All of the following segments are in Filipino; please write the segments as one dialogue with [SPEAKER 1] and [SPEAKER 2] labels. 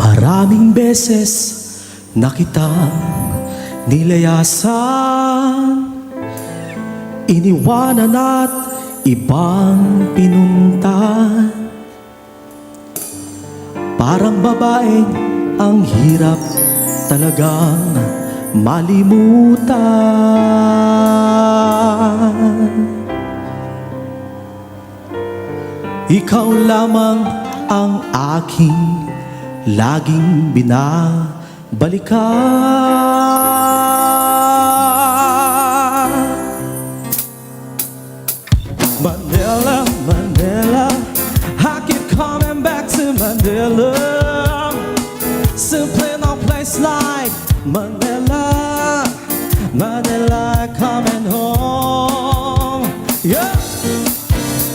[SPEAKER 1] Maraming beses na kitang nilayasan. Iniwanan at ibang pinunta Parang babaeng ang hirap talagang malimutan. Ikaw lamang ang aking laging binabalikan. Manila, Manila I keep coming back to Manila. Simply no place like Manila Manila coming home. Yeah.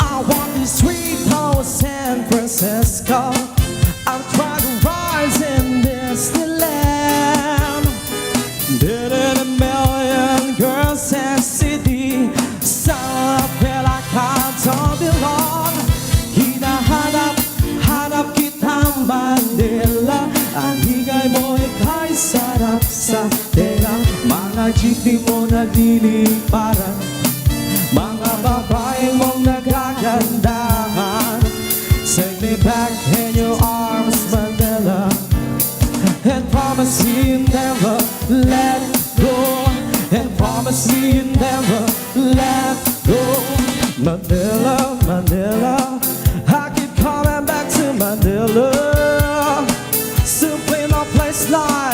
[SPEAKER 1] I want this sweet house San Francisco jeepney mo nagliliparan Mga babaeng mong nagagandahan Take me back in your arms, Mandela And promise me you never let go. And promise me you never let go. Mandela, Mandela I keep coming back to Mandela. Simply no place like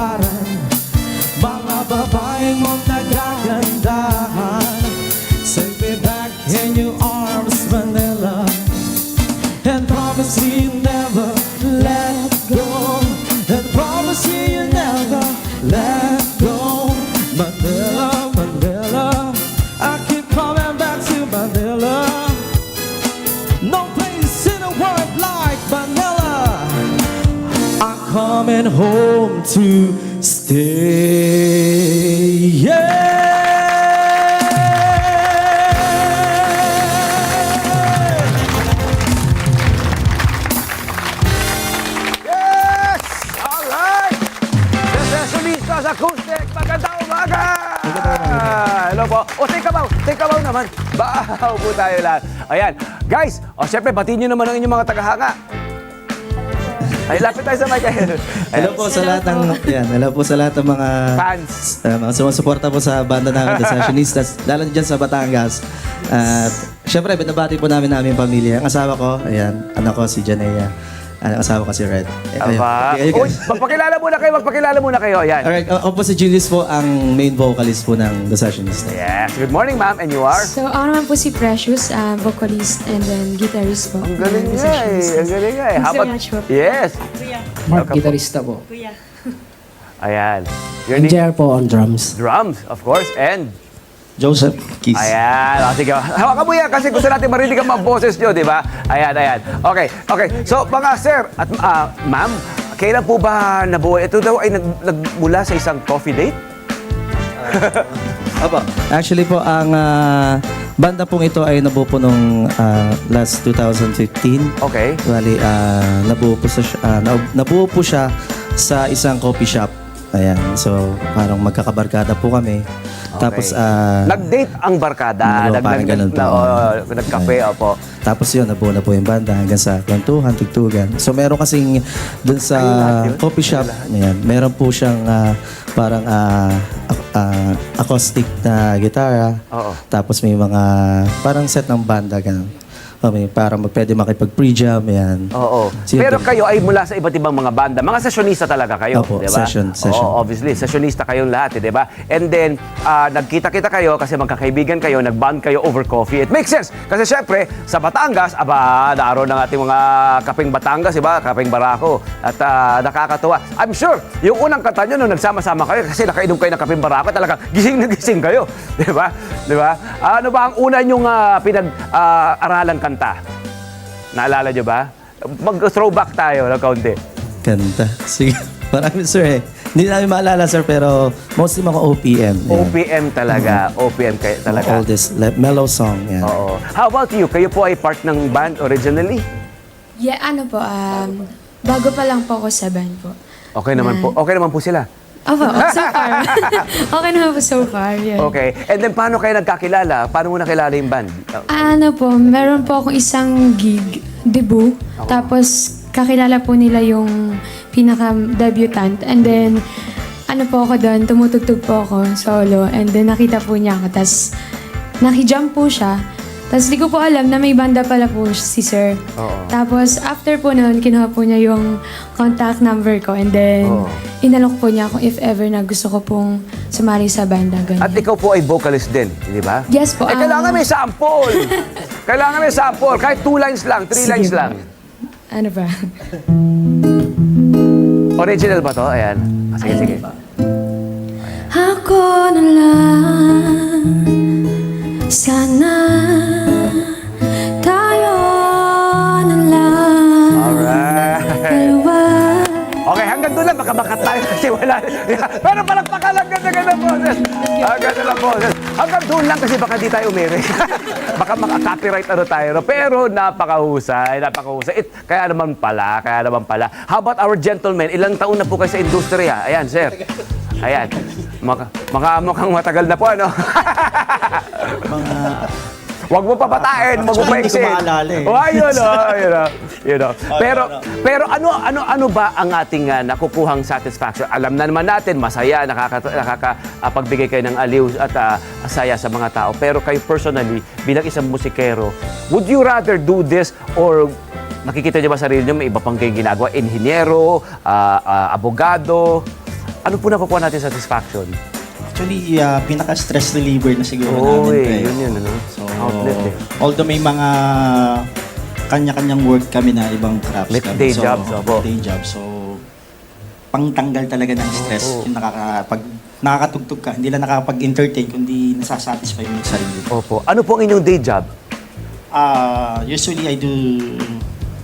[SPEAKER 1] nagliliparan Mga babaeng mong coming home to stay Yeah!
[SPEAKER 2] Acoustic, magandang umaga! Hello po. O, take a bow. Take a bow naman. Bahaw po tayo lahat. Ayan. Guys, o syempre, batiin nyo naman ang inyong mga tagahanga. Ay, lapit tayo sa mic. Ayan.
[SPEAKER 1] Hello po sa lahat ng yan, hello po sa lahat ng mga
[SPEAKER 2] Fans.
[SPEAKER 1] uh, mga sumusuporta po sa banda namin, The Sessionistas, lalo na dyan sa Batangas. At syempre, binabati po namin namin pamilya. Ang asawa ko, ayan, anak ko si Janea. Ang asawa ko si Red. Eh, ayun.
[SPEAKER 2] Aba.
[SPEAKER 1] Okay, ayun,
[SPEAKER 2] Uy,
[SPEAKER 1] guys.
[SPEAKER 2] magpakilala muna kayo. Magpakilala muna kayo. Ayan.
[SPEAKER 1] Alright, ako po si Julius po, ang main vocalist po ng The Sessionistas.
[SPEAKER 2] Yes. Good morning, ma'am. And you are?
[SPEAKER 3] So, ako naman po si Precious, uh, vocalist and then guitarist po.
[SPEAKER 2] Ang galing
[SPEAKER 3] ng
[SPEAKER 2] nga eh. Ang galing nga eh.
[SPEAKER 3] Thanks
[SPEAKER 2] How
[SPEAKER 3] so
[SPEAKER 2] about-
[SPEAKER 3] much po.
[SPEAKER 2] Yes.
[SPEAKER 4] Mark, gitarista po.
[SPEAKER 2] Ayan. Your
[SPEAKER 4] And
[SPEAKER 2] name?
[SPEAKER 4] JR po on drums.
[SPEAKER 2] Drums, of course. And
[SPEAKER 1] Joseph Keys.
[SPEAKER 2] Ayan. O, sige. Hawakan mo yan kasi gusto natin marinig ang mga boses nyo, di ba? Ayan, ayan. Okay, okay. So, mga sir at ah, ma'am, kailan po ba nabuo? Ito daw ay nag, nagmula sa isang coffee date?
[SPEAKER 1] Opo. Actually po, ang ah, banda pong ito ay nabuo po nung ah, last 2015.
[SPEAKER 2] Okay.
[SPEAKER 1] Bali, ah, nabuo, po sa, ah, na- nabuo po siya sa isang coffee shop. Ayan, so parang magkakabarkada po kami. Tapos, ah,
[SPEAKER 2] Nag-date ang barkada.
[SPEAKER 1] Oo, parang ganun po.
[SPEAKER 2] na, oh, nagkape, opo.
[SPEAKER 1] tapos yun, nabuo na po yung banda hanggang sa kwentuhan, tugtugan. So meron kasing dun sa
[SPEAKER 2] lahat yun?
[SPEAKER 1] coffee shop, ayan, meron po siyang ah, parang ah, ac- ah, acoustic na gitara.
[SPEAKER 2] Oo.
[SPEAKER 1] Tapos may mga parang set ng banda ganun.
[SPEAKER 5] Kami para mag, pwede makipag-pre-jam, yan.
[SPEAKER 2] Oo.
[SPEAKER 5] Yun
[SPEAKER 2] Pero kayo ay mula sa iba't ibang mga banda. Mga sessionista talaga kayo,
[SPEAKER 5] Opo,
[SPEAKER 2] di ba?
[SPEAKER 5] session, session.
[SPEAKER 2] Oo, obviously, sessionista kayong lahat, eh, di ba? And then, ah, nagkita-kita kayo kasi magkakaibigan kayo, nag-bond kayo over coffee. It makes sense. Kasi syempre, sa Batangas, aba, naroon ng ating mga kaping Batangas, di ba? Kaping Barako. At ah, nakakatuwa. I'm sure, yung unang kanta nyo nung nagsama-sama kayo, kasi nakainom kayo ng kaping Barako, talagang gising na gising kayo. Di ba? Di ba? Ano ba ang una nyong ah, pinag-aralan kanta? Naalala nyo ba? Mag-throwback tayo ng kaunti.
[SPEAKER 5] Ganda. Sige. Marami, sir eh. Hindi namin maalala, sir, pero mostly mga OPM. yan.
[SPEAKER 2] OPM talaga. OPM kayo talaga.
[SPEAKER 5] oldest, like, mellow song. Yan.
[SPEAKER 2] Oo. How about you? Kayo po ay part ng band originally?
[SPEAKER 3] Yeah, ano po, um, bago pa lang po ako sa band po.
[SPEAKER 2] Okay naman po. Okay naman po sila.
[SPEAKER 3] Opo, so far. okay naman po so far, yeah.
[SPEAKER 2] Okay. And then paano kayo nagkakilala? Paano mo nakilala yung band?
[SPEAKER 3] Ano po, meron po akong isang gig, debut. Tapos, kakilala po nila yung pinaka-debutant. And then, ano po ako doon, tumutugtog po ako solo. And then, nakita po niya ako. Tapos, nakijump po siya. Tapos, di ko po alam na may banda pala po si Sir.
[SPEAKER 2] Oo.
[SPEAKER 3] Tapos, after po noon, kinuha po niya yung contact number ko. And then,
[SPEAKER 2] Oo.
[SPEAKER 3] inalok po niya ako if ever na gusto ko pong sumali sa banda. Ganyan.
[SPEAKER 2] At ikaw po ay vocalist din, di ba?
[SPEAKER 3] Yes po,
[SPEAKER 2] Eh,
[SPEAKER 3] ah.
[SPEAKER 2] kailangan may sample. kailangan may sample. Kahit two lines lang, three
[SPEAKER 3] Sige
[SPEAKER 2] lines
[SPEAKER 3] po.
[SPEAKER 2] lang.
[SPEAKER 3] ano ba?
[SPEAKER 2] Original ba to? Ayan. Ah, sige, sige.
[SPEAKER 3] Ako na
[SPEAKER 2] wala. Pero palakpakan lang ganda-ganda boses. Ah, ganda lang boses. Hanggang doon lang kasi baka di tayo umiri. baka maka-copyright ano tayo. No? Pero napakahusay, napakahusay. It, kaya naman pala, kaya naman pala. How about our gentlemen? Ilang taon na po kayo sa industriya? Ayan, sir. Ayan. Maka, maka, mukhang matagal na po, ano?
[SPEAKER 5] Mga
[SPEAKER 2] Huwag mo papatain, huwag mo
[SPEAKER 5] Actually, hindi ko eh.
[SPEAKER 2] Oh, ayun, oh, yun, oh, yun, oh. Pero, pero ano, ano, ano ba ang ating ah, nakukuhang satisfaction? Alam na naman natin, masaya, nakaka, nakakapagbigay kayo ng aliw at ah, saya sa mga tao. Pero kayo personally, bilang isang musikero, would you rather do this or nakikita niyo ba sarili niyo may iba pang kayong ginagawa? Inhinyero, ah, ah, abogado, ano po nakukuha natin satisfaction?
[SPEAKER 6] Actually, uh, pinaka-stress reliever na siguro
[SPEAKER 2] Oo,
[SPEAKER 6] namin.
[SPEAKER 2] eh,
[SPEAKER 6] eh.
[SPEAKER 2] yun yun, ano?
[SPEAKER 6] So,
[SPEAKER 2] Outlet eh.
[SPEAKER 6] although may mga kanya-kanyang work kami na ibang crafts
[SPEAKER 2] May
[SPEAKER 6] kami.
[SPEAKER 2] day
[SPEAKER 6] so,
[SPEAKER 2] jobs, opo.
[SPEAKER 6] Day job. So, pangtanggal talaga ng stress. Yung nakakapag, nakakatugtog ka, hindi lang nakakapag-entertain, kundi nasasatisfy mo yung sarili.
[SPEAKER 2] Opo. Ano po ang inyong day job?
[SPEAKER 6] Uh, usually, I do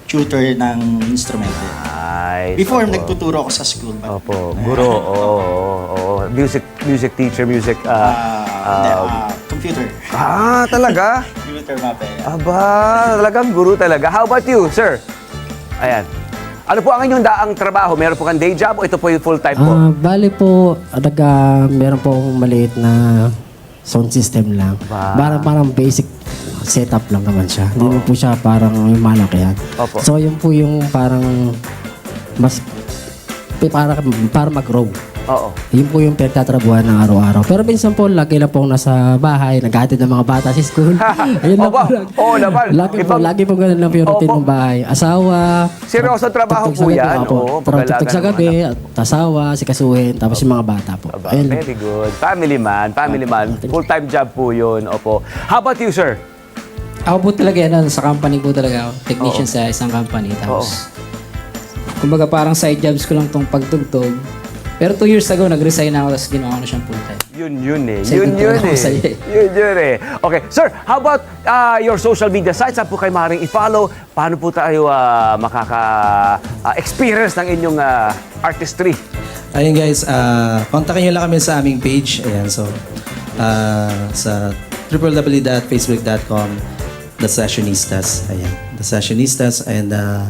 [SPEAKER 6] tutor ng instrumental.
[SPEAKER 2] Ay,
[SPEAKER 6] Before,
[SPEAKER 2] opo.
[SPEAKER 6] nagtuturo ako sa school. But,
[SPEAKER 2] Opo, guro, oo, oo, oo. Music, music teacher, music,
[SPEAKER 6] Ah,
[SPEAKER 2] ah, um,
[SPEAKER 6] ah, computer.
[SPEAKER 2] ah, talaga?
[SPEAKER 6] Computer mape.
[SPEAKER 2] Aba, talagang guru talaga. How about you, sir? Ayan. Ano po ang inyong daang trabaho? Meron po kang day job o ito po yung full-time po?
[SPEAKER 4] Ah, bali po, ah, meron po akong maliit na sound system lang.
[SPEAKER 2] Ba.
[SPEAKER 4] Parang, parang basic setup lang naman siya. Hindi naman po siya parang yung malakihan.
[SPEAKER 2] Opo.
[SPEAKER 4] So, yun po yung parang mas para, para mag-grow.
[SPEAKER 2] Oo.
[SPEAKER 4] Yun po yung pinagtatrabuhan ng araw-araw. Pero minsan po, lagi lang po akong nasa bahay, naghatid ng mga bata sa school. Ayun lang
[SPEAKER 2] Opo.
[SPEAKER 4] po. lang.
[SPEAKER 2] Oo naman.
[SPEAKER 4] Lagi po,
[SPEAKER 2] Ibang-
[SPEAKER 4] lagi po ganun lang po yung routine
[SPEAKER 2] Opo.
[SPEAKER 4] ng bahay. Asawa.
[SPEAKER 2] Seryoso trabaho
[SPEAKER 4] tugtog
[SPEAKER 2] po
[SPEAKER 4] gabi,
[SPEAKER 2] yan.
[SPEAKER 4] opo.
[SPEAKER 2] Oo,
[SPEAKER 4] Tugtog
[SPEAKER 2] pag-alaga
[SPEAKER 4] sa
[SPEAKER 2] ng
[SPEAKER 4] gabi, at asawa, sikasuhin, tapos yung mga bata po.
[SPEAKER 2] Aba,
[SPEAKER 4] Ayun.
[SPEAKER 2] very good. Family man, family man. Full-time job po yun. Opo. How about you, sir?
[SPEAKER 7] Ako po talaga, ano, sa company po talaga ako. Technician sa isang company. Tapos, kumbaga parang side jobs ko lang tong pagtugtog. Pero two years ago, nag-resign ako tapos ginawa ko na siyang full time.
[SPEAKER 2] Yun yun eh.
[SPEAKER 7] Same
[SPEAKER 2] Yun yun
[SPEAKER 7] ako
[SPEAKER 2] eh.
[SPEAKER 7] sa'yo eh.
[SPEAKER 2] Yun yun eh. Okay. Sir, how about uh, your social media sites? Saan po kayo maaaring i-follow? Paano po tayo uh, makaka-experience ng inyong uh, artistry?
[SPEAKER 5] Ayun guys, ah kontakin nyo lang kami sa aming page. Ayan, so ah, sa www.facebook.com The Sessionistas. Ayan, The Sessionistas. And ah,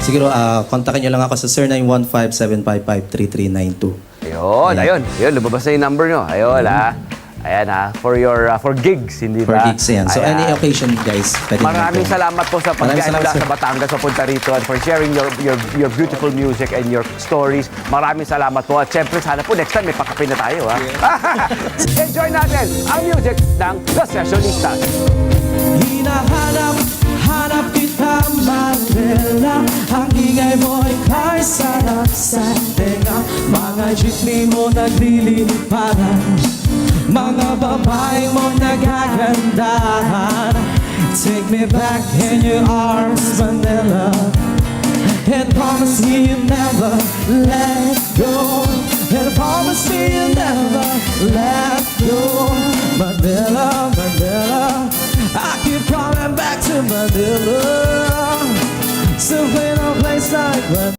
[SPEAKER 5] siguro, ah kontakin nyo lang ako sa 0915-755-3392.
[SPEAKER 2] Ayun, ayun. Ayun, lumabas na yung number nyo. Ayun, ha. Ayan, ha. For your, uh, for gigs, hindi
[SPEAKER 5] For
[SPEAKER 2] ba?
[SPEAKER 5] gigs, ayan. So
[SPEAKER 2] Ayan.
[SPEAKER 5] any occasion guys, pwede
[SPEAKER 2] Maraming salamat po sa
[SPEAKER 5] sir.
[SPEAKER 2] sa Batangas papunta rito and for sharing your, your your beautiful music and your stories. Maraming salamat po. At syempre, sana po next time may pakapin na tayo. Ha? Enjoy natin ang music ng The Sessionistas.
[SPEAKER 1] Hinahanap,
[SPEAKER 8] Manila Ang ingay mo ay kay sarap sa tenga. Mga jeepney mo nagliliparan Mga babae mo nagagandahan Take me back in your arms, Manila And promise me you'll never let go. And promise me you'll never let go. Manila, Manila I keep coming back to Manila. Simply no place like Manila